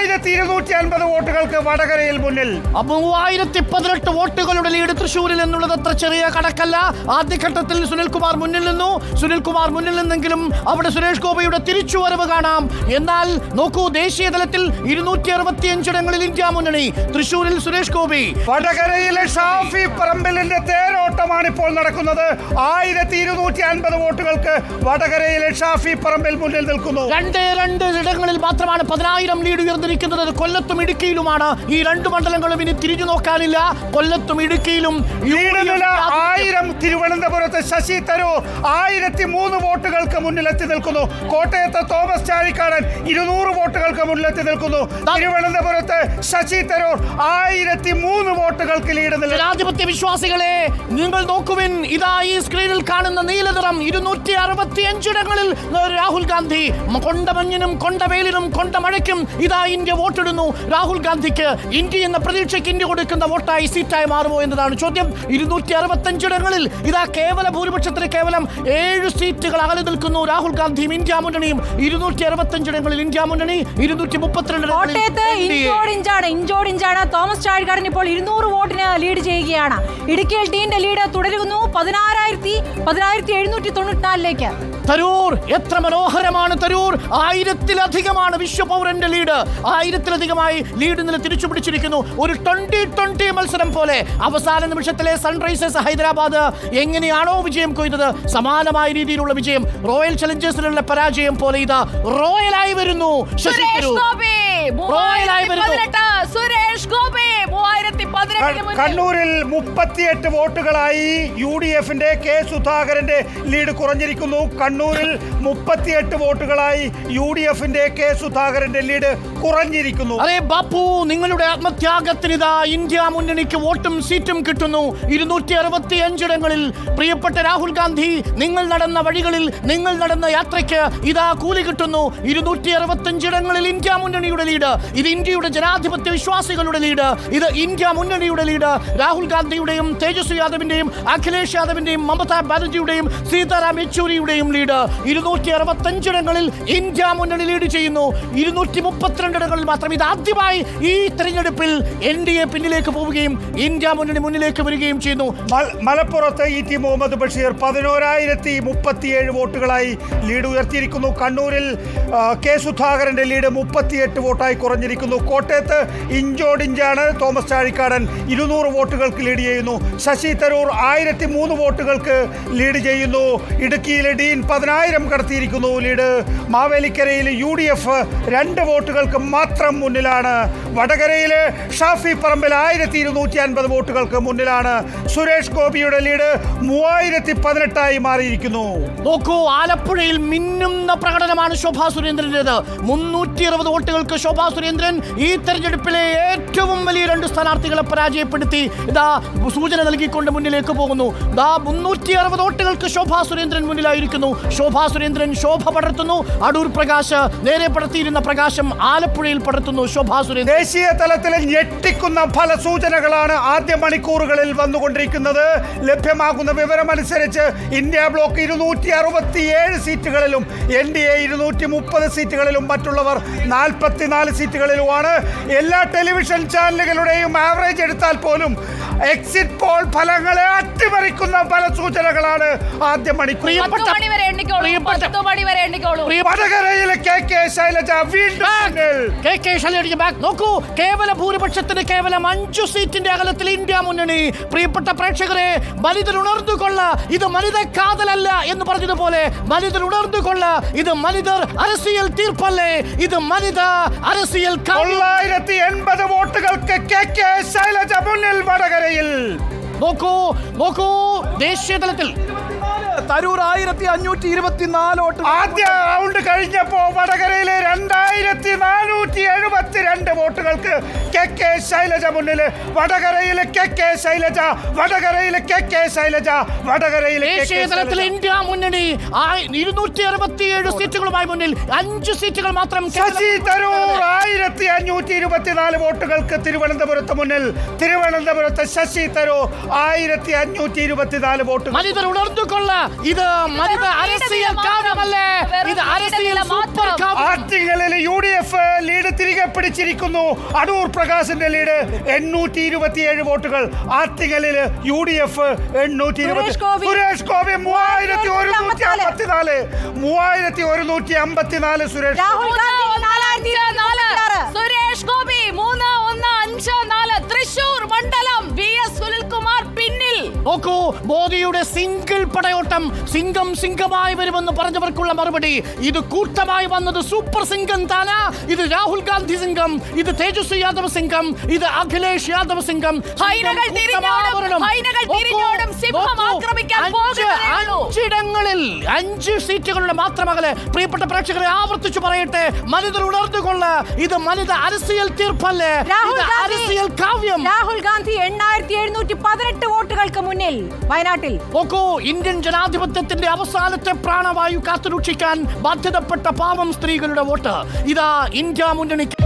ആയിരത്തി ഇരുന്നൂറ്റി അൻപത് വോട്ടുകൾക്ക് വടകരയിൽ മുന്നിൽ. മൂവായിരത്തി പതിനെട്ട് വോട്ടുകളുടെ ലീഡ് തൃശൂരിൽ എന്നുള്ളത് അത്ര ചെറിയ കണക്കല്ല. ആദ്യഘട്ടത്തിൽ സുനിൽകുമാർ മുന്നിൽ നിന്നു. സുനിൽകുമാർ മുന്നിൽ നിന്നെങ്കിലും അവിടെ സുരേഷ് ഗോപിയുടെ തിരിച്ചുവരവ് കാണാം. എന്നാൽ നോക്കൂ ദേശീയ തലത്തിൽ ഇരുന്നൂറ്റി അറുപത്തിയഞ്ചിടങ്ങളിൽ ഇന്ത്യ മുന്നണി. തൃശൂരിൽ സുരേഷ് ഗോപി. വടകരയിലെ ഷാഫി പറമ്പലിന്റെ തേരോട്ടമാണ് ഇപ്പോൾ നടക്കുന്നത്. ആയിരത്തി ഇരുന്നൂറ്റി അൻപത് വോട്ടുകൾക്ക് വടകരയിലെ ഷാഫി പറമ്പിൽ മുന്നിൽ നിൽക്കുന്നു. രണ്ട് രണ്ട് ഇടങ്ങളിൽ മാത്രമാണ് പതിനായിരം ലീഡ് ഉയർന്നിരിക്കുന്നത്. അത് കൊല്ലത്തും ഇടുക്കിയിലുമാണ്. ഈ രണ്ട് മണ്ഡലങ്ങളും ഇനി തിരിഞ്ഞു നോക്കാനില്ല. കൊല്ലത്തും ഇടുക്കിയിലും ആയിരം തിരുവനന്തപുരത്ത് ശശി തരൂർ ആയിരത്തി മൂന്ന് വോട്ടുകൾക്ക് മുന്നിലെത്തി നിൽക്കുന്നു. കോട്ടയത്ത് തോമസ് ചാഴിക്കാടൻ ഇരുന്നൂറ് വോട്ടുകൾക്ക് മുന്നിലെത്തി നിൽക്കുന്നു. തിരുവനന്തപുരത്ത് ശശി തരൂർ ആയിരത്തി മൂന്ന് വോട്ടുകൾക്ക് ലീഡ് ജനാധിപത്യ വിശ്വാസികളെ നിങ്ങൾ നോക്കുവിൻ. ഇതാ ഈ സ്ക്രീനിൽ കാണുന്ന നീലനിറം ഇരുന്നൂറ്റി അറുപത്തി അഞ്ചിടങ്ങളിൽ രാഹുൽ ഗാന്ധി കൊണ്ടമഞ്ഞിനും കൊണ്ടവേലിനും കൊണ്ടമഴയ്ക്കും ഇതാ ഇന്ത്യ വോട്ടിടുന്നു. രാഹുൽ ഗാന്ധിക്ക് ഇന്ത്യ എന്ന പ്രതീക്ഷയ്ക്ക് ഇന്ത്യ കൊടുക്കുന്ന വോട്ടായി സീറ്റായി മാറുമോ എന്നതാണ് ചോദ്യം. ഇരുന്നൂറ്റി അറുപത്തഞ്ചിടങ്ങളിൽ ഇതാ കേവല ഭൂരിപക്ഷത്തിന് കേവലം ഏഴ് സീറ്റുകൾ അകലെ നിൽക്കുന്നു രാഹുൽ ഗാന്ധിയും ഇന്ത്യ മുന്നണിയും. ഇരുന്നൂറ്റി അറുപത്തഞ്ചിടങ്ങളിൽ ഇന്ത്യ മുന്നണി ഇരുന്നൂറ്റി മുപ്പത്തിരണ്ട് തോമസ് ചാഴികാടൻ ഇപ്പോൾ ഇരുന്നൂറ് വോട്ടിന് ലീഡ് ചെയ്യുകയാണ്. ഇടുക്കിയിൽ ടീമിന്റെ ലീഡ് തുടരുന്നു പതിനാറായിരത്തി പതിനായിരത്തി എഴുന്നൂറ്റി തൊണ്ണൂറ്റിനാലിലേക്ക്. തരൂർ എത്ര മനോഹരമാണ് തരൂർ. ആയിരത്തിലധികമാണ് വിശ്വപൗരന്റെ ലീഡ്. ആയിരത്തിലധികമായി ലീഡ് നില തിരിച്ചു പിടിച്ചിരിക്കുന്നു ഒരു ട്വന്റി ട്വന്റി മത്സരം പോലെ അവസാന നിമിഷത്തിലെ സൺറൈസേഴ്സ് ഹൈദരാബാദ് എങ്ങനെയാണോ വിജയം കൊയ്തത്? സമാനമായ രീതിയിലുള്ള വിജയം. റോയൽ ചലഞ്ചേഴ്സിലുള്ള പരാജയം പോലെ ഇത്. റോയലായി വരുന്നു. ശശി സുരേഷ് തരൂർ. ഗോപി റോയലായി വരുന്നു. സുരേഷ് ഗോപി കണ്ണൂരിൽ മുപ്പത്തിയെട്ട് വോട്ടുകളായി യു ഡി എഫിന്റെ കെ സുധാകരന്റെ ലീഡ് കുറഞ്ഞിരിക്കുന്നു. കണ്ണൂരിൽ മുപ്പത്തിയെട്ട് വോട്ടുകളായി യു ഡി എഫിന്റെ കെ സുധാകരന്റെ ലീഡ് കുറഞ്ഞിരിക്കുന്നു. അതെ ബാപ്പു നിങ്ങളുടെ ആത്മത്യാഗത്തിന് ഇതാ ഇന്ത്യ മുന്നണിക്ക് വോട്ടും സീറ്റും കിട്ടുന്നു. ഇരുന്നൂറ്റി അറുപത്തി അഞ്ചിടങ്ങളിൽ പ്രിയപ്പെട്ട രാഹുൽ ഗാന്ധി നിങ്ങൾ നടന്ന വഴികളിൽ നിങ്ങൾ നടന്ന യാത്രയ്ക്ക് ഇതാ കൂലി കിട്ടുന്നു. ഇരുന്നൂറ്റി അറുപത്തി അഞ്ചിടങ്ങളിൽ ഇന്ത്യ മുന്നണിയുടെ ലീഡ്. ഇത് ഇന്ത്യയുടെ ജനാധിപത്യ വിശ്വാസികളുടെ ലീഡ്. ഇത് ഇന്ത്യ മുന്നണിയുടെ ലീഡ് രാഹുൽ ഗാന്ധിയുടെയും തേജസ്വി യാദവിന്റെയും അഖിലേഷ് യാദവിന്റെയും മമതാ ബാനർജിയുടെയും സീതാറാം യെച്ചൂരിയുടെയും ലീഡ് ഇരുന്നൂറ്റി അറുപത്തഞ്ചിടങ്ങളിൽ ഇന്ത്യ മുന്നണി ലീഡ് ചെയ്യുന്നു. ഇരുന്നൂറ്റി മുപ്പത്തിരണ്ടിടങ്ങളിൽ മാത്രം ഇത് ആദ്യമായി ഈ തെരഞ്ഞെടുപ്പിൽ എൻ ഡി എ പിന്നിലേക്ക് പോവുകയും ഇന്ത്യ മുന്നണി മുന്നിലേക്ക് വരികയും ചെയ്യുന്നു. മലപ്പുറത്ത് ഇ ടി മുഹമ്മദ് ബഷീർ പതിനോരായിരത്തി മുപ്പത്തിയേഴ് വോട്ടുകളായി ലീഡ് ഉയർത്തിയിരിക്കുന്നു. കണ്ണൂരിൽ കെ സുധാകരന്റെ ലീഡ് മുപ്പത്തിയെട്ട് വോട്ടായി കുറഞ്ഞിരിക്കുന്നു. കോട്ടയത്ത് ഇഞ്ചോടിഞ്ചാണ് തോമസ് ചാഴിക്കാടൻ ഇരുന്നൂറ് വോട്ടുകൾക്ക് ലീഡ് ചെയ്യുന്നു. ശശി തരൂർ ആയിരത്തി മൂന്ന് വോട്ടുകൾക്ക് ലീഡ് ചെയ്യുന്നു. ഇടുക്കിയിലെ ഡീൻ പതിനായിരം കടത്തിയിരിക്കുന്നു ലീഡ്. മാവേലിക്കരയിൽ യു ഡി എഫ് രണ്ട് വോട്ടുകൾക്ക് മാത്രം മുന്നിലാണ്. വടകരയിലെ ഷാഫി പറമ്പിൽ ആയിരത്തി ഇരുന്നൂറ്റി അൻപത് വോട്ടുകൾക്ക് മുന്നിലാണ്. സുരേഷ് ഗോപിയുടെ ലീഡ് മൂവായിരത്തി പതിനെട്ടായി മാറിയിരിക്കുന്നു. നോക്കൂ ആലപ്പുഴയിൽ മിന്നുന്ന പ്രകടനമാണ് ശോഭാ സുരേന്ദ്രന്റെ മുന്നൂറ്റി അറുപത് വോട്ടുകൾക്ക് ശോഭാ സുരേന്ദ്രൻ ഈ തെരഞ്ഞെടുപ്പിലെ ഏറ്റവും വലിയ രണ്ട് സ്ഥാനാർത്ഥികളെ പരാജയപ്പെടുത്തി. ഇതാ സൂചന നൽകിക്കൊണ്ട് മുന്നിലേക്ക് പോകുന്നു. ദാ മുന്നൂറ്റി അറുപത് വോട്ടുകൾക്ക് ശോഭാ സുരേന്ദ്രൻ മുന്നിലായിരിക്കുന്നു. ശോഭാ സുരേന്ദ്രൻ ശോഭ പടർത്തുന്നു. അടൂർ പ്രകാശ് നേരെ പടർത്തിയിരുന്ന പ്രകാശം ആലപ്പുഴയിൽ പടർത്തുന്നു. ശോഭാ സുരേന്ദ്രൻ. ദേശീയ തലത്തിൽ ഞെട്ടിക്കുന്ന ഫല സൂചനകളാണ് ആദ്യ മണിക്കൂറുകളിൽ വന്നുകൊണ്ടിരിക്കുന്നത്. ലഭ്യമാകുന്ന വിവരമനുസരിച്ച് ഇന്ത്യ ബ്ലോക്ക് ഇരുന്നൂറ്റി അറുപത്തിയേഴ് സീറ്റുകളിലും എൻ ഡി എ ഇരുന്നൂറ്റി മുപ്പത് സീറ്റുകളിലും മറ്റുള്ളവർ നാൽപ്പത്തിനാല് സീറ്റുകളിലുമാണ്. എല്ലാ ടെലിവിഷൻ ചാനലുകളുടെയും ആവറേജ് എടുത്താൽ പോലും എക്സിറ്റ് പോൾ ഫലങ്ങളെ അട്ടിമറിക്കുന്ന പല സൂചനകളാണ് ആദ്യ മണിക്കൂർ. വടകരയിലെ കെ കെ ശൈലജ വീണ്ടും നോക്കൂ കേവല ഭൂരിപക്ഷത്തിന് കേവലം അഞ്ചു സീറ്റിന്റെ അകലത്തിൽ ഇന്ത്യ മുന്നണി. പ്രിയപ്പെട്ട പ്രേക്ഷകരെ മനിതർ ഉണർന്നുകൊള്ള ഇത് മനിത കാതലല്ല എന്ന് പറഞ്ഞതുപോലെ മനിതർ ഉണർന്നുകൊള്ള ഇത് മനിതർ അരസിയൽ തീർപ്പല്ലേ? ഇത് അരസിയൽ കാ- തൊള്ളായിരത്തി എൺപത് വോട്ടുകൾക്ക് കെ കെ ശൈലജ മുന്നിൽ വടകരയിൽ നോക്കൂ നോക്കൂ ദേശീയ തലത്തിൽ. തരൂർ ആയിരത്തി അഞ്ഞൂറ്റി ഇരുപത്തിനാല് വോട്ട് ആദ്യ റൗണ്ട് കഴിഞ്ഞപ്പോ വടകരയിലെ രണ്ടായിരത്തി നാനൂറ്റി എഴുപത്തിരണ്ട് വോട്ടുകൾക്ക് കെ കെ ശൈലജ മുന്നിൽ. വടകരയിലെ കെ കെ ശൈലജ വടകരയിലെ കെ കെ ശൈലജ വടകരയിലെ ദേശീയ തലത്തിൽ ഇന്ത്യ മുന്നണി ഇരുന്നൂറ്റി അറുപത്തിയേഴ് സീറ്റുകളുമായി മുന്നിൽ അഞ്ച് സീറ്റുകൾ മാത്രം ശശി തരൂർ അഞ്ഞൂറ്റി ഇരുപത്തിനാല് വോട്ടുകൾക്ക് തിരുവനന്തപുരത്ത് മുന്നിൽ. തിരുവനന്തപുരത്ത് ശശി തരൂർ ആയിരത്തി അഞ്ഞൂറ്റി ഇരുപത്തിനാല് വോട്ടുകൾ. മനിതർ ഉണർന്നുകൊള്ള ഇത് മനിത അരസിയൽ കാവ്യമല്ലേ ആറ്റിങ്ങലിൽ യു ഡി എഫ് ലീഡ് തിരികെ പിടിച്ചിരിക്കുന്നു. അടൂർ പ്രകാശിന്റെ ലീഡ് എണ്ണൂറ്റി ഇരുപത്തിയേഴ് വോട്ടുകൾ ആറ്റിങ്ങലിൽ യു ഡി എഫ് എണ്ണൂറ്റി ഇരുപത്തി സുരേഷ് ഗോപി. മൂവായിരത്തി ഒരുന്നൂറ്റി അമ്പത്തിനാല് മൂവായിരത്തി ഒരുന്നൂറ്റി അമ്പത്തിനാല് സുരേഷ് സുരേഷ് ഗോപി മൂന്ന് ഒന്ന് അഞ്ച് നാല്. തൃശൂർ നോക്കൂ മോദിയുടെ സിംഗിൾ പടയോട്ടം സിംഗം സിംഗമായി വരുമെന്ന് പറഞ്ഞവർക്കുള്ള മറുപടി. ഇത് കൂട്ടമായി വന്നത് സൂപ്പർ സിംഗം താന. ഇത് രാഹുൽ ഗാന്ധി സിംഗം ഇത് തേജസ്വി യാദവ് സിംഗം ഇത് അഖിലേഷ് യാദവ് സിംഗം. അഞ്ചിടങ്ങളിൽ അഞ്ച് സീറ്റുകളുടെ മാത്രമകലെ. പ്രിയപ്പെട്ട പ്രേക്ഷകരെ ആവർത്തിച്ചു പറയട്ടെ. മനിതർ ഉണർന്നുകൊള്ള ഇത് മനിത അരസിയൽ തീർപ്പല്ലേ? രാഹുൽ ഗാന്ധി എണ്ണായിരത്തി എഴുന്നൂറ്റി പതിനെട്ട് വോട്ടുകൾക്ക് മുന്നിൽ വയനാട്ടിൽ നോക്കൂ ഇന്ത്യൻ ജനാധിപത്യത്തിന്റെ അവസാനത്തെ പ്രാണവായു കാത്തുരക്ഷിക്കാൻ ബാധ്യതപ്പെട്ട പാവം സ്ത്രീകളുടെ വോട്ട്. ഇതാ ഇന്ത്യ മുന്നണിക്ക്